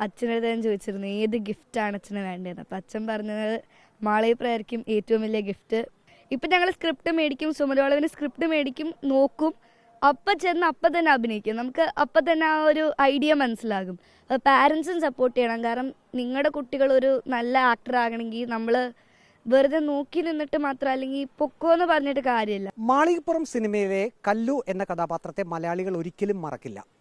അച്ഛനടുത്ത് ഞാൻ ചോദിച്ചിരുന്നു ഏത് ഗിഫ്റ്റാണ് അച്ഛന് വേണ്ടതെന്ന്? അപ്പം അച്ഛൻ പറഞ്ഞത് മാളയപ്രായിരിക്കും ഏറ്റവും വലിയ ഗിഫ്റ്റ് ഇപ്പം ഞങ്ങൾ സ്ക്രിപ്റ്റ് മേടിക്കും സുമലോളവിന് സ്ക്രിപ്റ്റ് മേടിക്കും നോക്കും. അപ്പം ചെന്ന് അപ്പം തന്നെ അഭിനയിക്കും. നമുക്ക് അപ്പം തന്നെ ആ ഒരു ഐഡിയ മനസ്സിലാകും. പാരൻസും സപ്പോർട്ട് ചെയ്യണം. കാരണം നിങ്ങളുടെ കുട്ടികൾ ഒരു നല്ല ആക്ടർ ആകണമെങ്കിൽ നമ്മൾ വെറുതെ നോക്കി നിന്നിട്ട് മാത്രം അല്ലെങ്കിൽ പൊക്കോ എന്ന് പറഞ്ഞിട്ട് കാര്യമില്ല. മാളികപ്പുറം സിനിമയിലെ കല്ലു എന്ന കഥാപാത്രത്തെ മലയാളികൾ ഒരിക്കലും മറക്കില്ല.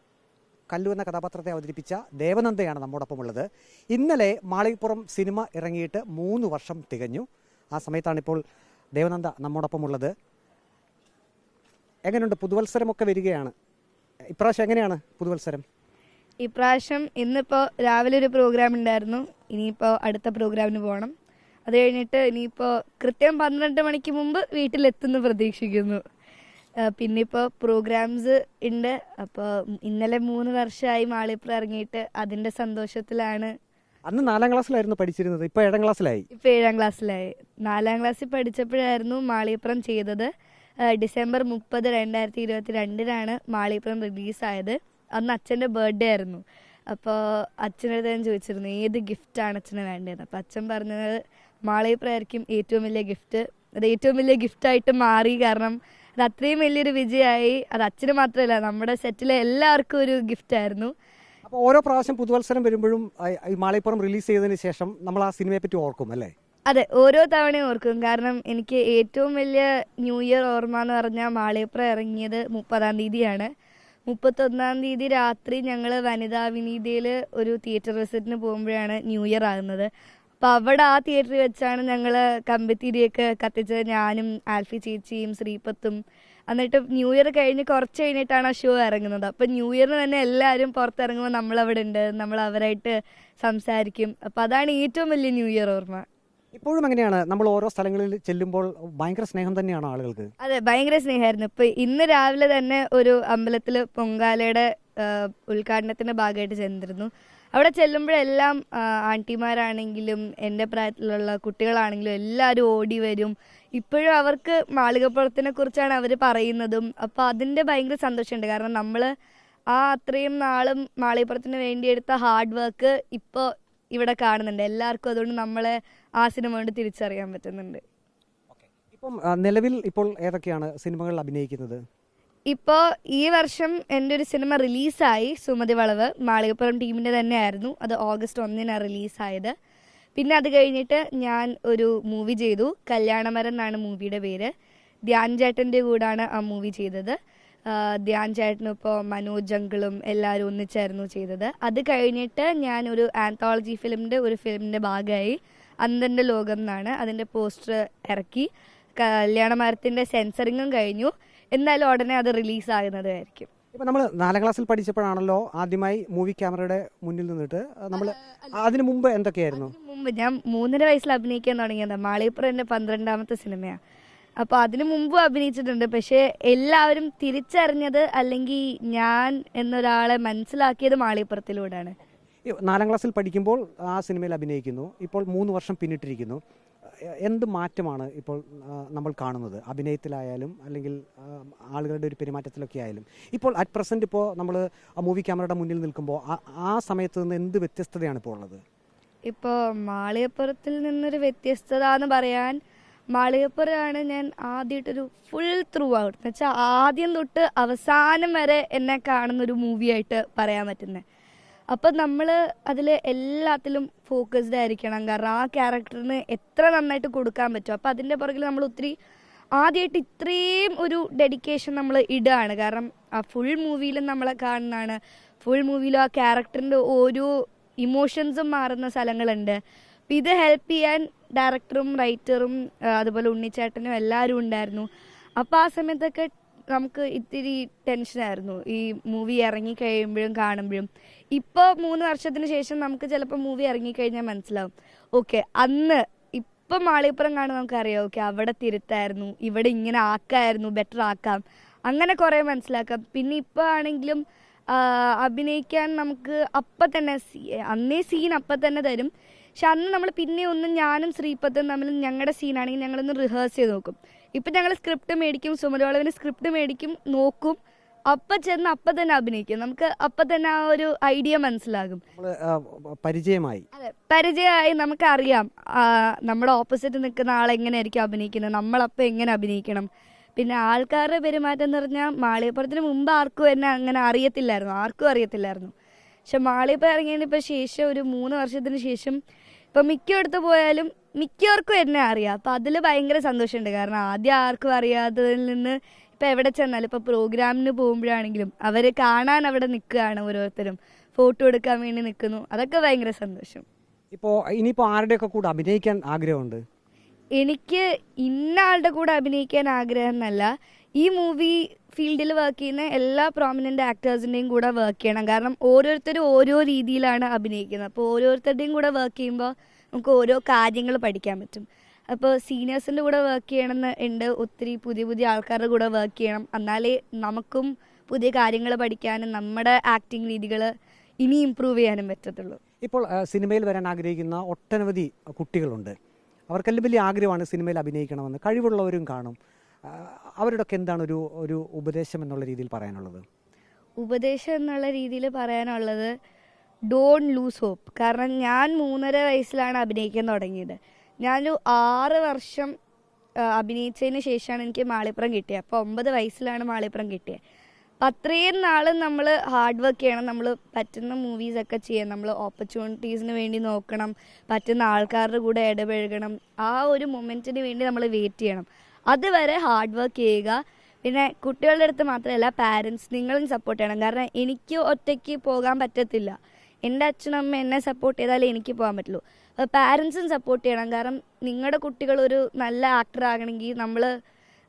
കല്ലു എന്ന കഥാപാത്രത്തെ അവതരിപ്പിച്ച ദേവനന്ദയാണ് നമ്മോടൊപ്പം ഉള്ളത് ഇന്നലെ മാളികപ്പുറം സിനിമ ഇറങ്ങിയിട്ട് മൂന്ന് വർഷം തികഞ്ഞു. ആ സമയത്താണ് ഇപ്പോൾ ദേവനന്ദ നമ്മോടൊപ്പം ഉള്ളത് എങ്ങനെയുണ്ട്? പുതുവത്സരമൊക്കെ വരികയാണ്. ഇപ്രാവശ്യം എങ്ങനെയാണ് പുതുവത്സരം? ഇപ്രാവശ്യം ഇന്നിപ്പോൾ രാവിലെ ഒരു പ്രോഗ്രാം ഉണ്ടായിരുന്നു. ഇനിയിപ്പോൾ അടുത്ത പ്രോഗ്രാമിന് പോകണം അത് കഴിഞ്ഞിട്ട് ഇനിയിപ്പോൾ കൃത്യം പന്ത്രണ്ട് മണിക്ക് മുമ്പ് വീട്ടിലെത്തുന്നു പ്രതീക്ഷിക്കുന്നു. പിന്നെ ഇപ്പോൾ പ്രോഗ്രാംസ് ഉണ്ട് അപ്പോൾ ഇന്നലെ മൂന്ന് വർഷമായി മാളിപ്പുറം ഇറങ്ങിയിട്ട് അതിന്റെ സന്തോഷത്തിലാണ്. അന്ന് നാലാം ക്ലാസ്സിലായിരുന്നു പഠിച്ചിരുന്നത്. ഇപ്പോൾ ഏഴാം ക്ലാസ്സിലായി. ഇപ്പോൾ ഏഴാം ക്ലാസ്സിലായി. നാലാം ക്ലാസ്സിൽ പഠിച്ചപ്പോഴായിരുന്നു മാളിപ്പുറം ചെയ്തത്. ഡിസംബർ മുപ്പത് രണ്ടായിരത്തി ഇരുപത്തി രണ്ടിനാണ് മാളിപ്പുറം റിലീസായത്. അന്ന് അച്ഛന്റെ ബർത്ത്ഡേ ആയിരുന്നു. അപ്പോൾ അച്ഛനടുത്ത് ഞാൻ ചോദിച്ചിരുന്നു ഏത് ഗിഫ്റ്റാണ് അച്ഛന് വേണ്ടതെന്ന് അപ്പോൾ അച്ഛൻ പറഞ്ഞത് മാളിയപ്പുറമായിരിക്കും ഏറ്റവും വലിയ ഗിഫ്റ്റ് അത് ഏറ്റവും വലിയ ഗിഫ്റ്റായിട്ട് മാറി കാരണം അത് അത്രയും വലിയൊരു വിജയമായി. അത് അച്ഛന് മാത്രമല്ല നമ്മുടെ സെറ്റിലെ എല്ലാവർക്കും ഒരു ഗിഫ്റ്റ് ആയിരുന്നു. അപ്പോൾ ഓരോ പ്രാവശ്യം പുതുവത്സരം വരുമ്പോഴും മാളിപ്പുറം ഈ മാളികപ്പുറം റിലീസ് ചെയ്തതിന് ശേഷം നമ്മൾ ആ സിനിമയെ പറ്റി ഓർക്കും അല്ലേ? അതെ ഓരോ തവണയും ഓർക്കും. കാരണം എനിക്ക് ഏറ്റവും വലിയ ന്യൂ ഇയർ ഓർമ്മ എന്ന് പറഞ്ഞാൽ മാളിയപ്പുറം ഇറങ്ങിയത് മുപ്പതാം തീയതിയാണ്. മുപ്പത്തൊന്നാം തീയതി രാത്രി ഞങ്ങൾ വനിതാ വിനീതയിൽ ഒരു തിയേറ്റർ വിസിറ്റിന് പോകുമ്പോഴാണ് ന്യൂ ഇയർ ആകുന്നത്. അപ്പോൾ അവിടെ ആ തിയേറ്ററിൽ വെച്ചാണ് ഞങ്ങൾ കമ്പിത്തിരിയൊക്കെ കത്തിച്ചത്. ഞാനും ആൽഫി ചേച്ചിയും ശ്രീപത്തും. എന്നിട്ട് ന്യൂ ഇയർ കഴിഞ്ഞ് കുറച്ച് കഴിഞ്ഞിട്ടാണ് ആ ഷോ ഇറങ്ങുന്നത്. അപ്പോൾ ന്യൂ ഇയറിന് തന്നെ എല്ലാവരും പുറത്തിറങ്ങുമ്പോൾ നമ്മൾ അവിടെ ഉണ്ട്. നമ്മൾ അവരായിട്ട് സംസാരിക്കും. അപ്പോൾ അതാണ് ഏറ്റവും വലിയ ന്യൂ ഇയർ ഓർമ്മ. ഇപ്പോഴും അങ്ങനെയാണ്. നമ്മൾ ഓരോ സ്ഥലങ്ങളിൽ ചെല്ലുമ്പോൾ ഭയങ്കര സ്നേഹം തന്നെയാണ് ആളുകൾക്ക്? അതെ ഭയങ്കര സ്നേഹമായിരുന്നു. ഇപ്പൊ ഇന്ന് രാവിലെ തന്നെ ഒരു അമ്പലത്തിൽ പൊങ്കാലയുടെ ഉദ്ഘാടനത്തിന്റെ ഭാഗമായിട്ട് ചെന്നിരുന്നു. അവിടെ ചെല്ലുമ്പോഴെല്ലാം ആന്റിമാരാണെങ്കിലും എന്റെ പ്രായത്തിലുള്ള കുട്ടികളാണെങ്കിലും എല്ലാവരും ഓടി വരും. ഇപ്പോഴും അവർക്ക് മാളികപ്പുറത്തിനെ കുറിച്ചാണ് അവർ പറയുന്നതും. അപ്പോൾ അതിന്റെ ഭയങ്കര സന്തോഷമുണ്ട്. കാരണം നമ്മൾ ആ അത്രയും നാളും മാളികപ്പുറത്തിന് വേണ്ടി എടുത്ത ഹാർഡ് വർക്ക് ഇപ്പോൾ ഇവിടെ കാണുന്നുണ്ട്. എല്ലാവർക്കും അതുകൊണ്ട് നമ്മളെ ആ സിനിമ കൊണ്ട് തിരിച്ചറിയാൻ പറ്റുന്നുണ്ട്. ഇപ്പം നിലവിൽ ഇപ്പോൾ ഏതൊക്കെയാണ് സിനിമകളിൽ അഭിനയിക്കുന്നത്? ഇപ്പോൾ ഈ വർഷം എന്റെ ഒരു സിനിമ റിലീസായി സുമതി വളവ്. മാളികപ്പുറം ടീമിന്റെ തന്നെയായിരുന്നു. അത് ഓഗസ്റ്റ് ഒന്നിനാണ് റിലീസായത്. പിന്നെ അത് കഴിഞ്ഞിട്ട് ഞാൻ ഒരു മൂവി ചെയ്തു. കല്യാണമരം എന്നാണ് മൂവിയുടെ പേര്. ധ്യാൻ ചേട്ടന്റെ കൂടാണ് ആ മൂവി ചെയ്തത്. ധ്യാൻ ചേട്ടനും ഇപ്പോൾ മനോജ് അങ്കിളും എല്ലാവരും ഒന്നിച്ചായിരുന്നു ചെയ്തത്. അത് കഴിഞ്ഞിട്ട് ഞാൻ ഒരു ആന്തോളജി ഫിലിമിന്റെ ഒരു ഫിലിമിന്റെ ഭാഗമായി അന്തന്റെ ലോകം എന്നാണ് അതിന്റെ പോസ്റ്റർ ഇറക്കി. കല്യാണമരത്തിന്റെ സെൻസറിങ്ങും കഴിഞ്ഞു. എന്തായാലും ഉടനെ അത് റിലീസ് ആകുന്നതായിരിക്കും. ഇപ്പം നമ്മൾ നാലാം ക്ലാസ്സിൽ പഠിച്ചപ്പോഴാണല്ലോ ആദ്യമായി മൂവി ക്യാമറയുടെ മുന്നിൽ നിന്നിട്ട് നമ്മൾ അതിനു മുമ്പ് എന്തൊക്കെയായിരുന്നു? മുമ്പ് ഞാൻ മൂന്നര വയസ്സിൽ അഭിനയിക്കാൻ തുടങ്ങിയതാണ് മാളിപ്പുറം എന്റെ പന്ത്രണ്ടാമത്തെ സിനിമയാണ് അപ്പോൾ അതിനു മുമ്പും അഭിനയിച്ചിട്ടുണ്ട്. പക്ഷേ എല്ലാവരും തിരിച്ചറിഞ്ഞത് അല്ലെങ്കിൽ ഞാൻ എന്നൊരാളെ മനസ്സിലാക്കിയത് മാളിപ്പുറത്തിലൂടെയാണ് നാലാം ക്ലാസ്സിൽ പഠിക്കുമ്പോൾ ആ സിനിമയിൽ അഭിനയിക്കുന്നു. ഇപ്പോൾ മൂന്ന് വർഷം പിന്നിട്ടിരിക്കുന്നു. എന്ത് മാറ്റമാണ് ഇപ്പോൾ നമ്മൾ കാണുന്നത്? അഭിനയത്തിലായാലും അല്ലെങ്കിൽ ആളുകളുടെ ഒരു പെരുമാറ്റത്തിലൊക്കെ ആയാലും. ഇപ്പോൾ അറ്റ് പ്രസന്റ് ഇപ്പോൾ നമ്മൾ മൂവി ക്യാമറയുടെ മുന്നിൽ നിൽക്കുമ്പോൾ ആ- സമയത്ത് നിന്ന് എന്ത് വ്യത്യസ്തതയാണ് ഇപ്പോൾ ഉള്ളത്? ഇപ്പോൾ മാളികപ്പുറത്തിൽ നിന്നൊരു വ്യത്യസ്തത എന്ന് പറയാൻ മാളികപ്പുറമാണ് ഞാൻ ആദ്യമായിട്ടൊരു ഫുൾ ത്രൂ ഔട്ട് എന്നുവെച്ചാൽ ആദ്യം തൊട്ട് അവസാനം വരെ എന്നെ കാണുന്ന ഒരു മൂവിയായിട്ട് പറയാൻ പറ്റുന്നത് അപ്പം നമ്മൾ അതിൽ എല്ലാത്തിലും ഫോക്കസ്ഡ് ആയിരിക്കണം. കാരണം ആ ക്യാരക്ടറിന് എത്ര നന്നായിട്ട് കൊടുക്കാൻ പറ്റും. അപ്പം അതിന്റെ പുറകിൽ നമ്മൾ ഒത്തിരി ആദ്യമായിട്ട് ഇത്രയും ഒരു ഡെഡിക്കേഷൻ നമ്മൾ ഇടുകയാണ് കാരണം ആ ഫുൾ മൂവിയിലും നമ്മളെ കാണുന്നതാണ്. ഫുൾ മൂവിയിലും ആ ക്യാരക്ടറിന്റെ ഓരോ ഇമോഷൻസും മാറുന്ന സ്ഥലങ്ങളുണ്ട്. അപ്പം ഇത് ഹെൽപ്പ് ചെയ്യാൻ ഡയറക്ടറും റൈറ്ററും അതുപോലെ ഉണ്ണിച്ചേട്ടനും എല്ലാവരും ഉണ്ടായിരുന്നു. അപ്പോൾ ആ സമയത്തൊക്കെ നമുക്ക് ഇത്തിരി ടെൻഷനായിരുന്നു ഈ മൂവി ഇറങ്ങി കഴിയുമ്പോഴും കാണുമ്പോഴും. ഇപ്പോൾ മൂന്ന് വർഷത്തിന് ശേഷം നമുക്ക് ചിലപ്പോൾ മൂവി ഇറങ്ങി ഇറങ്ങിക്കഴിഞ്ഞാൽ മനസ്സിലാവും. ഓക്കെ അന്ന് ഇപ്പം മാളിപ്പുറം കാണുമ്പോൾ നമുക്കറിയാം ഓക്കെ അവിടെ തിരുത്തായിരുന്നു ഇവിടെ ഇങ്ങനെ ആക്കായിരുന്നു ബെറ്റർ ആക്കാം. അങ്ങനെ കുറേ മനസ്സിലാക്കാം. പിന്നെ ഇപ്പോൾ ആണെങ്കിലും അഭിനയിക്കാൻ നമുക്ക് അപ്പം തന്നെ അന്നേ സീൻ അപ്പം തന്നെ തരും. പക്ഷെ അന്ന് നമ്മൾ പിന്നെ ഒന്നും ഞാനും ശ്രീപത്തും തമ്മിൽ ഞങ്ങളുടെ സീനാണെങ്കിൽ ഞങ്ങളൊന്ന് റിഹേഴ്സ് ചെയ്ത് നോക്കും. ഇപ്പം ഞങ്ങൾ സ്ക്രിപ്റ്റ് മേടിക്കും സുമലോളവിന് സ്ക്രിപ്റ്റ് മേടിക്കും നോക്കും. അപ്പം ചെന്ന് അപ്പം തന്നെ അഭിനയിക്കും. നമുക്ക് അപ്പം തന്നെ ആ ഒരു ഐഡിയ മനസ്സിലാകും. പരിചയമായി. അതെ പരിചയമായി നമുക്കറിയാം നമ്മുടെ ഓപ്പോസിറ്റ് നിൽക്കുന്ന ആൾ എങ്ങനെയായിരിക്കും അഭിനയിക്കുന്നത് നമ്മളപ്പം എങ്ങനെ അഭിനയിക്കണം. പിന്നെ ആൾക്കാരുടെ പെരുമാറ്റം എന്ന് പറഞ്ഞാൽ മാളികപ്പുറത്തിന് മുമ്പ് ആർക്കും എന്നെ അങ്ങനെ അറിയത്തില്ലായിരുന്നു ആർക്കും അറിയത്തില്ലായിരുന്നു. പക്ഷെ മാളികപ്പുറം ഇറങ്ങിയതിന് ഇപ്പം ശേഷം ഒരു മൂന്ന് വർഷത്തിന് ശേഷം ഇപ്പം മിക്കയിടത്ത് പോയാലും മിക്കവർക്കും എന്നെ അറിയാം. അപ്പം അതിൽ ഭയങ്കര സന്തോഷമുണ്ട്. കാരണം ആദ്യം ആർക്കും അറിയാത്തതിൽ നിന്ന് ഇപ്പം എവിടെ ചെന്നാലും ഇപ്പോൾ പ്രോഗ്രാമിന് പോകുമ്പോഴാണെങ്കിലും അവർ കാണാൻ അവിടെ നിൽക്കുകയാണ് ഓരോരുത്തരും. ഫോട്ടോ എടുക്കാൻ വേണ്ടി നിൽക്കുന്നു. അതൊക്കെ ഭയങ്കര സന്തോഷം. ഇപ്പോൾ ഇനിയിപ്പോൾ ആരുടെയൊക്കെ കൂടെ അഭിനയിക്കാൻ ആഗ്രഹമുണ്ട്? എനിക്ക് ഇന്ന ആളുടെ കൂടെ അഭിനയിക്കാൻ ആഗ്രഹം എന്നല്ല. ഈ മൂവി ഫീൽഡിൽ വർക്ക് ചെയ്യുന്ന എല്ലാ പ്രോമിനന്റ് ആക്ടേഴ്സിന്റെയും കൂടെ വർക്ക് ചെയ്യണം. കാരണം ഓരോരുത്തരും ഓരോ രീതിയിലാണ് അഭിനയിക്കുന്നത്. അപ്പോൾ ഓരോരുത്തരുടെയും കൂടെ വർക്ക് ചെയ്യുമ്പോൾ നമുക്ക് ഓരോ കാര്യങ്ങൾ പഠിക്കാൻ പറ്റും. അപ്പോൾ സീനിയേഴ്സിന്റെ കൂടെ വർക്ക് ചെയ്യണമെന്ന് ഉണ്ട് ഒത്തിരി പുതിയ പുതിയ ആൾക്കാരുടെ കൂടെ വർക്ക് ചെയ്യണം. എന്നാലേ നമുക്കും പുതിയ കാര്യങ്ങൾ പഠിക്കാനും നമ്മുടെ ആക്ടിങ് രീതികൾ ഇനി ഇമ്പ്രൂവ് ചെയ്യാനും പറ്റത്തുള്ളൂ. ഇപ്പോൾ സിനിമയിൽ വരാൻ ആഗ്രഹിക്കുന്ന ഒട്ടനവധി കുട്ടികളുണ്ട്. അവർക്കെല്ലാം വലിയ ആഗ്രഹമാണ് സിനിമയിൽ അഭിനയിക്കണമെന്ന്. കഴിവുള്ളവരും കാണും. അവരോടൊക്കെ എന്താണ് ഒരു ഒരു ഉപദേശം എന്നുള്ള രീതിയിൽ പറയാനുള്ളത്? ഉപദേശം എന്നുള്ള രീതിയിൽ പറയാനുള്ളത് ഡോൺ ലൂസ് ഹോപ്പ് കാരണം ഞാൻ മൂന്നര വയസ്സിലാണ് അഭിനയിക്കാൻ തുടങ്ങിയത്. ഞാനൊരു ആറ് വർഷം അഭിനയിച്ചതിന് ശേഷമാണ് എനിക്ക് മാളിപ്പുറം കിട്ടിയത്. അപ്പോൾ ഒമ്പത് വയസ്സിലാണ് മാളിപ്പുറം കിട്ടിയത്. അപ്പം അത്രയും നാൾ നമ്മൾ ഹാർഡ് വർക്ക് ചെയ്യണം. നമ്മൾ പറ്റുന്ന മൂവീസൊക്കെ ചെയ്യണം. നമ്മൾ ഓപ്പർച്യൂണിറ്റീസിന് വേണ്ടി നോക്കണം. പറ്റുന്ന ആൾക്കാരുടെ കൂടെ ഇടപഴകണം. ആ ഒരു മൊമെന്റിന് വേണ്ടി നമ്മൾ വെയിറ്റ് ചെയ്യണം. അതുവരെ ഹാർഡ് വർക്ക് ചെയ്യുക. പിന്നെ കുട്ടികളുടെ അടുത്ത് മാത്രമല്ല പാരൻസ് നിങ്ങളും സപ്പോർട്ട് ചെയ്യണം. കാരണം എനിക്ക് ഒറ്റയ്ക്ക് പോകാൻ പറ്റത്തില്ല. എന്റെ അച്ഛനും അമ്മ എന്നെ സപ്പോർട്ട് ചെയ്താലേ എനിക്ക് പോകാൻ പറ്റുള്ളൂ. അപ്പോൾ പാരൻസും സപ്പോർട്ട് ചെയ്യണം. കാരണം നിങ്ങളുടെ കുട്ടികൾ ഒരു നല്ല ആക്ടർ ആകണമെങ്കിൽ നമ്മൾ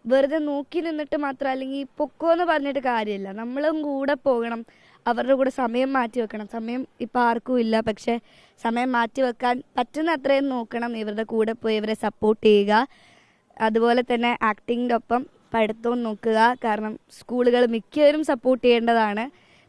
വെറുതെ നോക്കി നിന്നിട്ട് മാത്രം അല്ലെങ്കിൽ പൊക്കോ എന്ന് പറഞ്ഞിട്ട് കാര്യമില്ല. നമ്മളും കൂടെ പോകണം. അവരുടെ കൂടെ സമയം മാറ്റി വെക്കണം. സമയം ഇപ്പം ആർക്കും ഇല്ല. പക്ഷേ സമയം മാറ്റി വെക്കാൻ പറ്റുന്ന അത്രയും നോക്കണം. ഇവരുടെ കൂടെ പോയി ഇവരെ സപ്പോർട്ട് ചെയ്യുക. അതുപോലെ തന്നെ ആക്ടിങ്ങിന്റെ ഒപ്പം പഠിത്തവും നോക്കുക. കാരണം സ്കൂളുകൾ മിക്കവരും സപ്പോർട്ട് ചെയ്യേണ്ടതാണ്.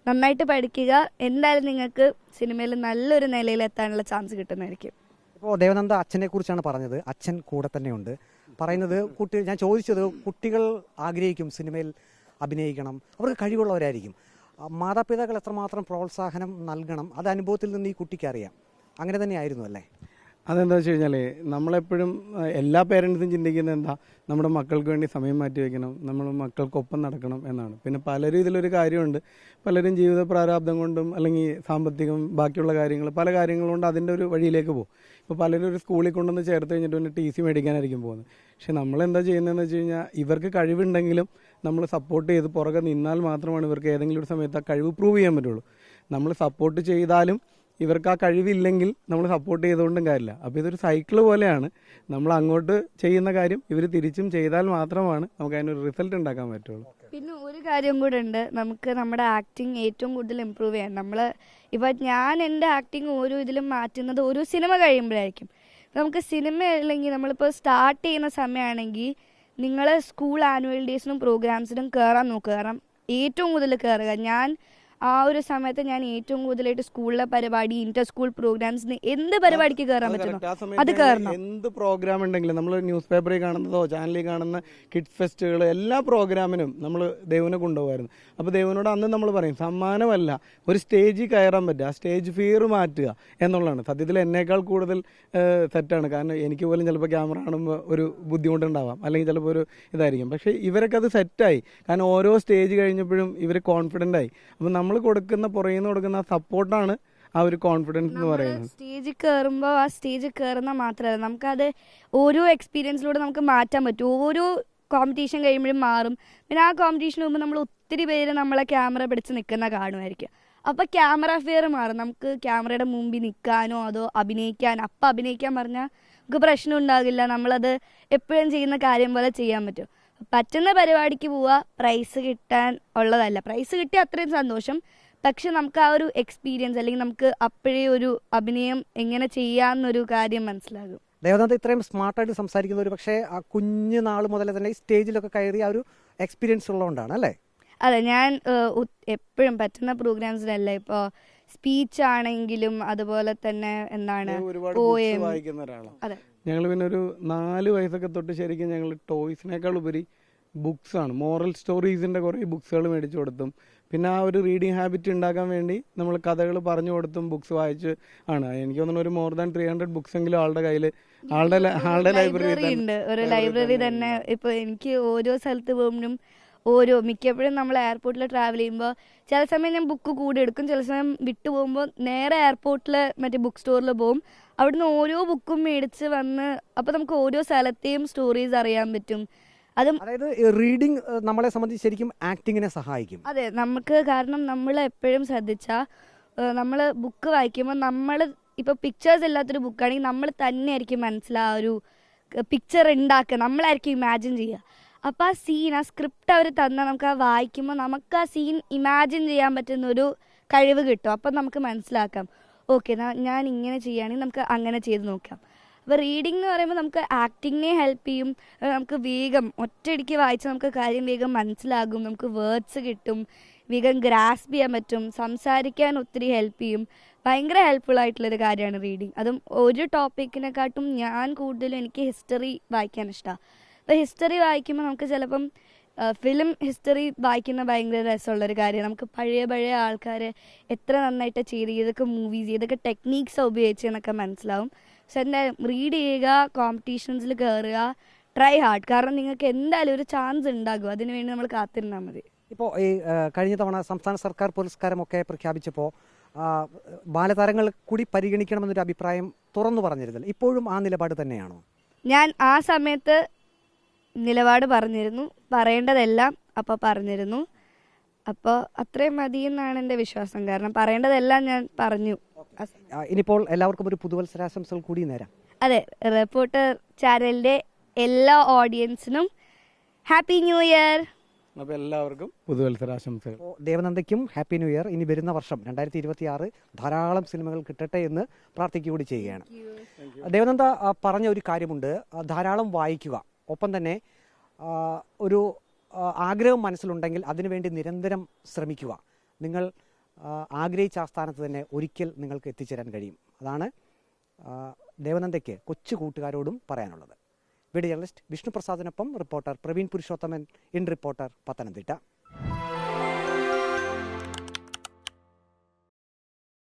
നന്നായിട്ട് പഠിക്കുക. എന്തായാലും നിങ്ങൾക്ക് സിനിമയിൽ നല്ലൊരു നിലയിൽ എത്താനുള്ള ചാൻസ് കിട്ടുന്നതായിരിക്കും. ഇപ്പോൾ ദേവനന്ദ അച്ഛനെ കുറിച്ചാണ് പറഞ്ഞത്. അച്ഛൻ കൂടെ തന്നെയുണ്ട് പറയുന്നത് കുട്ടി ഞാൻ ചോദിച്ചത് കുട്ടികൾ ആഗ്രഹിക്കും സിനിമയിൽ അഭിനയിക്കണം. അവർക്ക് കഴിവുള്ളവരായിരിക്കും. മാതാപിതാക്കൾ എത്രമാത്രം പ്രോത്സാഹനം നൽകണം? അത് അനുഭവത്തിൽ നിന്ന് ഈ കുട്ടിക്ക് അറിയാം. അങ്ങനെ തന്നെയായിരുന്നു അല്ലേ? അതെന്താ വെച്ച് കഴിഞ്ഞാൽ നമ്മളെപ്പോഴും എല്ലാ പേരൻസും ചിന്തിക്കുന്നത് എന്താ? നമ്മുടെ മക്കൾക്ക് വേണ്ടി സമയം മാറ്റി വെക്കണം നമ്മൾ മക്കൾക്കൊപ്പം നടക്കണം എന്നാണ്. പിന്നെ പലരും ഇതിലൊരു കാര്യമുണ്ട്. പലരും ജീവിത പ്രാരാബ്ദം കൊണ്ടും അല്ലെങ്കിൽ സാമ്പത്തികം ബാക്കിയുള്ള കാര്യങ്ങൾ പല കാര്യങ്ങൾ കൊണ്ട് അതിന്റെ ഒരു വഴിയിലേക്ക് പോകും. ഇപ്പോൾ പലരും ഒരു സ്കൂളിൽ കൊണ്ടുവന്ന് ചേർത്ത് കഴിഞ്ഞിട്ട് പിന്നെ ടി സി മേടിക്കാനായിരിക്കും പോകുന്നത്. പക്ഷേ നമ്മളെന്താ ചെയ്യുന്നതെന്ന് വെച്ച് കഴിഞ്ഞാൽ ഇവർക്ക് കഴിവുണ്ടെങ്കിലും നമ്മൾ സപ്പോർട്ട് ചെയ്ത് പുറകെ നിന്നാൽ മാത്രമാണ് ഇവർക്ക് ഏതെങ്കിലും ഒരു സമയത്ത് ആ കഴിവ് പ്രൂവ് ചെയ്യാൻ പറ്റുള്ളൂ. നമ്മൾ സപ്പോർട്ട് ചെയ്താലും ഇവർക്ക് ആ കഴിവില്ലെങ്കിൽ നമ്മൾ സപ്പോർട്ട് ചെയ്തുകൊണ്ടും കാര്യമില്ല. അപ്പോൾ ഇതൊരു സൈക്കിൾ പോലെയാണ്. നമ്മൾ അങ്ങോട്ട് ചെയ്യുന്ന കാര്യം ഇവർ തിരിച്ചും ചെയ്താൽ മാത്രമാണ് നമുക്ക് അതിനൊരു റിസൾട്ട് ഉണ്ടാക്കാൻ പറ്റുള്ളൂ. പിന്നെ ഒരു കാര്യം കൂടെ ഉണ്ട്. നമുക്ക് നമ്മുടെ ആക്ടിങ് ഏറ്റവും കൂടുതൽ ഇമ്പ്രൂവ് ചെയ്യാൻ. നമ്മൾ ഇപ്പം ഞാൻ എന്റെ ആക്ടിങ് ഓരോ ഇതിലും മാറ്റുന്നത് ഓരോ സിനിമ കഴിയുമ്പോഴായിരിക്കും. നമുക്ക് സിനിമ അല്ലെങ്കിൽ നമ്മളിപ്പോൾ സ്റ്റാർട്ട് ചെയ്യുന്ന സമയമാണെങ്കിൽ നിങ്ങൾ സ്കൂൾ ആനുവൽ ഡേയ്സിനും പ്രോഗ്രാംസിനും കയറാൻ നോക്കുക കാരണം ഏറ്റവും കൂടുതൽ കയറുക ഞാൻ ആ ഒരു സമയത്ത് ഞാൻ ഏറ്റവും കൂടുതലായിട്ട് സ്കൂളിലെ പരിപാടി ഇന്റർ സ്കൂൾ പ്രോഗ്രാംസിന് എന്ത് പരിപാടിക്ക് കയറാൻ പറ്റുന്നു അത് കയറണം എന്ത് പ്രോഗ്രാം ഉണ്ടെങ്കിലും നമ്മൾ ന്യൂസ് പേപ്പറിൽ കാണുന്നതോ ചാനലിൽ കാണുന്ന കിഡ്സ് ഫെസ്റ്റുകൾ എല്ലാ പ്രോഗ്രാമിനും നമ്മൾ ദേവനെ കൊണ്ടുപോകായിരുന്നു അപ്പോൾ ദേവനോട് അന്ന് നമ്മൾ പറയും സമ്മാനമല്ല ഒരു സ്റ്റേജിൽ കയറാൻ പറ്റുക ആ സ്റ്റേജ് ഫിയർ മാറ്റുക എന്നുള്ളതാണ്. സത്യത്തിൽ എന്നേക്കാൾ കൂടുതൽ സെറ്റാണ് കാരണം എനിക്ക് പോലും ചിലപ്പോൾ ക്യാമറ കാണുമ്പോൾ ഒരു ബുദ്ധിമുട്ടുണ്ടാവാം. അല്ലെങ്കിൽ ചിലപ്പോൾ ഒരു ഇതായിരിക്കും. പക്ഷേ ഇവരൊക്കെ അത് സെറ്റായി കാരണം ഓരോ സ്റ്റേജ് കഴിഞ്ഞപ്പോഴും ഇവർ കോൺഫിഡന്റ് ആയി. അപ്പോൾ നമ്മൾ കൊടുക്കുന്ന പുറകിൽ കൊടുക്കുന്ന സപ്പോർട്ടാണ് ആ ഒരു കോൺഫിഡൻസ് എന്ന് പറയുന്നത്. സ്റ്റേജിൽ കയറുമ്പോൾ ആ സ്റ്റേജിൽ കയറുന്ന മാത്രമല്ല നമുക്കത് ഓരോ എക്സ്പീരിയൻസിലൂടെ നമുക്ക് മാറ്റാൻ പറ്റും. ഓരോ കോമ്പറ്റീഷൻ കഴിയുമ്പോഴും മാറും. പിന്നെ ആ കോമ്പറ്റീഷന് മുമ്പ് നമ്മൾ ഒത്തിരി പേര് നമ്മളെ ക്യാമറ പിടിച്ച് നിൽക്കുന്ന കാണുമായിരിക്കും. അപ്പോൾ ക്യാമറ ഫിയർ മാറും. നമുക്ക് ക്യാമറയുടെ മുമ്പിൽ നിൽക്കാനോ അതോ അഭിനയിക്കാൻ അപ്പം അഭിനയിക്കാൻ പറഞ്ഞാൽ നമുക്ക് പ്രശ്നം ഉണ്ടാകില്ല. നമ്മളത് എപ്പോഴും ചെയ്യുന്ന കാര്യം പോലെ ചെയ്യാൻ പറ്റും. പറ്റുന്ന പരിപാടിക്ക് പോവുക പ്രൈസ് കിട്ടാൻ ഉള്ളതല്ല. പ്രൈസ് കിട്ടിയ അത്രയും സന്തോഷം. പക്ഷെ നമുക്ക് ആ ഒരു എക്സ്പീരിയൻസ് അല്ലെങ്കിൽ നമുക്ക് അപ്പോഴേ ഒരു അഭിനയം എങ്ങനെ ചെയ്യാന്നൊരു കാര്യം മനസ്സിലാകും. ദേവനാഥ് ഇത്രയും സ്മാർട്ടായിട്ട് സംസാരിക്കുന്ന ഒരു പക്ഷേ ആ കുഞ്ഞു നാൾ മുതലേ തന്നെ സ്റ്റേജിലൊക്കെ കയറി ആ ഒരു എക്സ്പീരിയൻസ് ഉള്ളതുകൊണ്ടാണ് അല്ലേ? അതെ ഞാൻ എപ്പോഴും പറ്റുന്ന പ്രോഗ്രാംസിലല്ല ഇപ്പോൾ സ്പീച്ച് ആണെങ്കിലും അതുപോലെ തന്നെ എന്താണ്. വായിക്കുന്ന ഒരാളാണ്. അതെ. ഞങ്ങൾ പിന്നെ ഒരു നാല് വയസ്സൊക്കെ തൊട്ട് ശരിക്കും ഞങ്ങൾ ടോയ്സിനേക്കാൾ ഉപരി ബുക്സ് ആണ്. മോറൽ സ്റ്റോറീസിന്റെ കുറേ ബുക്സുകൾ മേടിച്ചു കൊടുത്തും. പിന്നെ ആ ഒരു റീഡിങ് ഹാബിറ്റ് ഉണ്ടാക്കാൻ വേണ്ടി നമ്മൾ കഥകൾ പറഞ്ഞു കൊടുത്തും ബുക്സ് വായിച്ച് ആണ്. എനിക്ക് തോന്നുന്നു ഒരു more than three hundred books എങ്കിലും ആളുടെ കയ്യിൽ ആളുടെ ആളുടെ ലൈബ്രറി ലൈബ്രറി ഉണ്ട്. ഒരു ലൈബ്രറി തന്നെ ഇപ്പൊ എനിക്ക് ഓരോ സ്ഥലത്ത് പോകുമ്പോഴും ഓരോ മിക്കപ്പോഴും നമ്മൾ എയർപോർട്ടിൽ ട്രാവൽ ചെയ്യുമ്പോൾ ചില സമയം ഞാൻ ബുക്ക് കൂടെ എടുക്കും ചില സമയം വിട്ടു പോകുമ്പോൾ നേരെ എയർപോർട്ടിൽ മറ്റേ ബുക്ക് സ്റ്റോറിൽ പോകും. അവിടുന്ന് ഓരോ ബുക്കും മേടിച്ച് വന്ന് അപ്പോൾ നമുക്ക് ഓരോ സ്ഥലത്തെയും സ്റ്റോറീസ് അറിയാൻ പറ്റും. അതും അതായത് റീഡിംഗ് നമ്മളെ സംബന്ധിച്ച് ശരിക്കും ആക്ടിങ്ങിനെ സഹായിക്കും. അതെ നമുക്ക് കാരണം നമ്മൾ എപ്പോഴും ശ്രദ്ധിച്ചാൽ നമ്മൾ ബുക്ക് വായിക്കുമ്പോൾ നമ്മൾ ഇപ്പോൾ പിക്ചേഴ്സ് ഇല്ലാത്തൊരു ബുക്കാണെങ്കിൽ നമ്മൾ തന്നെയായിരിക്കും മനസ്സിലാ ഒരു പിക്ചർ ഉണ്ടാക്കുക. നമ്മളായിരിക്കും ഇമാജിൻ ചെയ്യുക. അപ്പോൾ ആ സീൻ ആ സ്ക്രിപ്റ്റ് അവർ തന്ന നമുക്ക് ആ വായിക്കുമ്പോൾ നമുക്ക് ആ സീൻ ഇമാജിൻ ചെയ്യാൻ പറ്റുന്ന ഒരു കഴിവ് കിട്ടും. അപ്പം നമുക്ക് മനസ്സിലാക്കാം. ഓക്കെ ഞാൻ ഇങ്ങനെ ചെയ്യുകയാണെങ്കിൽ നമുക്ക് അങ്ങനെ ചെയ്ത് നോക്കാം. അപ്പോൾ റീഡിംഗ് എന്ന് പറയുമ്പോൾ നമുക്ക് ആക്ടിങ്ങിനെ ഹെൽപ്പ് ചെയ്യും. നമുക്ക് വേഗം ഒറ്റയടിക്ക് വായിച്ച് നമുക്ക് കാര്യം വേഗം മനസ്സിലാകും. നമുക്ക് വേർഡ്സ് കിട്ടും. വേഗം ഗ്രാസ്പ് ചെയ്യാൻ പറ്റും. സംസാരിക്കാൻ ഒത്തിരി ഹെൽപ്പ് ചെയ്യും. ഭയങ്കര ഹെൽപ്ഫുൾ ആയിട്ടുള്ളൊരു കാര്യമാണ് റീഡിങ് അതും ഒരു ടോപ്പിക്കിനെക്കാട്ടും ഞാൻ കൂടുതലും എനിക്ക് ഹിസ്റ്ററി വായിക്കാൻ ഇഷ്ടമാണ് ഹിസ്റ്ററി വായിക്കുമ്പോൾ നമുക്ക് ചിലപ്പം ഫിലിം ഹിസ്റ്ററി വായിക്കുന്ന ഭയങ്കര രസമുള്ളൊരു കാര്യം നമുക്ക് പഴയ പഴയ ആൾക്കാർ എത്ര നന്നായിട്ട് ചെയ്ത് ഏതൊക്കെ മൂവീസ് ഏതൊക്കെ ടെക്നീക്സ് ഉപയോഗിച്ചെന്നൊക്കെ മനസ്സിലാവും. പക്ഷെ എന്തായാലും റീഡ് ചെയ്യുക കോമ്പറ്റീഷൻസിൽ കയറുക ട്രൈ ഹാർഡ് കാരണം നിങ്ങൾക്ക് എന്തായാലും ഒരു ചാൻസ് ഉണ്ടാകും. അതിനുവേണ്ടി നമ്മൾ കാത്തിരുന്നാൽ മതി. ഇപ്പോൾ ഈ കഴിഞ്ഞ തവണ സംസ്ഥാന സർക്കാർ പുരസ്കാരമൊക്കെ പ്രഖ്യാപിച്ചപ്പോൾ ബാലതാരങ്ങൾ കൂടി പരിഗണിക്കണമെന്നൊരു അഭിപ്രായം തുറന്നു പറഞ്ഞിരുന്നില്ല. ഇപ്പോഴും ആ നിലപാട് തന്നെയാണോ? ഞാൻ ആ സമയത്ത് നിലപാട് പറഞ്ഞിരുന്നു. പറയേണ്ടതെല്ലാം അപ്പോൾ പറഞ്ഞിരുന്നു. അപ്പോൾ അത്രയും മതി എന്നാണ് എന്റെ വിശ്വാസം. കാരണം പറയേണ്ടതെല്ലാം ഞാൻ പറഞ്ഞു. ഇനിയിപ്പോൾ എല്ലാവർക്കും ഒരു പുതുവത്സരാശംസകൾ കൂടി നേരാം. അതെ റിപ്പോർട്ടർ ചാനലിന്റെ എല്ലാ ഓഡിയൻസിനും ഹാപ്പി ന്യൂ ഇയർ. അപ്പോൾ എല്ലാവർക്കും പുതുവത്സരാശംസകൾ. ദേവനന്ദയ്ക്കും ഹാപ്പി ന്യൂ ഇയർ. ഇനി വരുന്ന വർഷം രണ്ടായിരത്തി ഇരുപത്തി ആറ് ധാരാളം സിനിമകൾ കിട്ടട്ടെ എന്ന് പ്രാർത്ഥിക്കുകയൂടി ചെയ്യുകയാണ്. ദേവനന്ദ പറഞ്ഞ ഒരു കാര്യമുണ്ട്. ധാരാളം വായിക്കുക. ഒപ്പം തന്നെ ഒരു ആഗ്രഹം മനസ്സിലുണ്ടെങ്കിൽ അതിനുവേണ്ടി നിരന്തരം ശ്രമിക്കുക. നിങ്ങൾ ആഗ്രഹിച്ച ആ സ്ഥാനത്ത് തന്നെ ഒരിക്കൽ നിങ്ങൾക്ക് എത്തിച്ചേരാൻ കഴിയും. അതാണ് ദേവനന്ദയ്ക്ക് കൊച്ചു കൂട്ടുകാരോടും പറയാനുള്ളത്. Video journalist Vishnu പ്രസാദിനൊപ്പം reporter Praveen Purushothaman in reporter Pathanamthitta.